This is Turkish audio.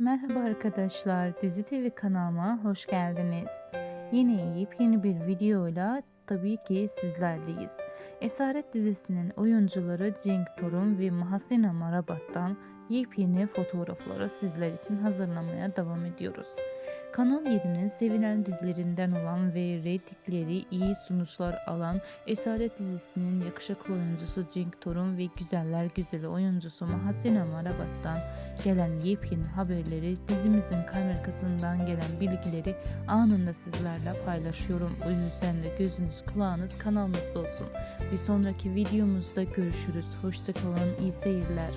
Merhaba arkadaşlar, Dizi TV kanalıma hoş geldiniz. Yine yepyeni bir videoyla tabii ki sizlerleyiz. Esaret dizisinin oyuncuları Cenk Torun ve Mahsina Marabat'tan yepyeni fotoğrafları sizler için hazırlamaya devam ediyoruz. Kanal 7'nin sevilen dizilerinden olan ve reytingleri iyi sonuçlar alan Esaret dizisinin yakışıklı oyuncusu Cenk Torun ve güzeller güzeli oyuncusu Mahsina Marabat'tan gelen yepyeni haberleri, dizimizin kamerasından gelen bilgileri anında sizlerle paylaşıyorum. O yüzden de gözünüz kulağınız kanalımızda olsun. Bir sonraki videomuzda görüşürüz. Hoşçakalın, iyi seyirler.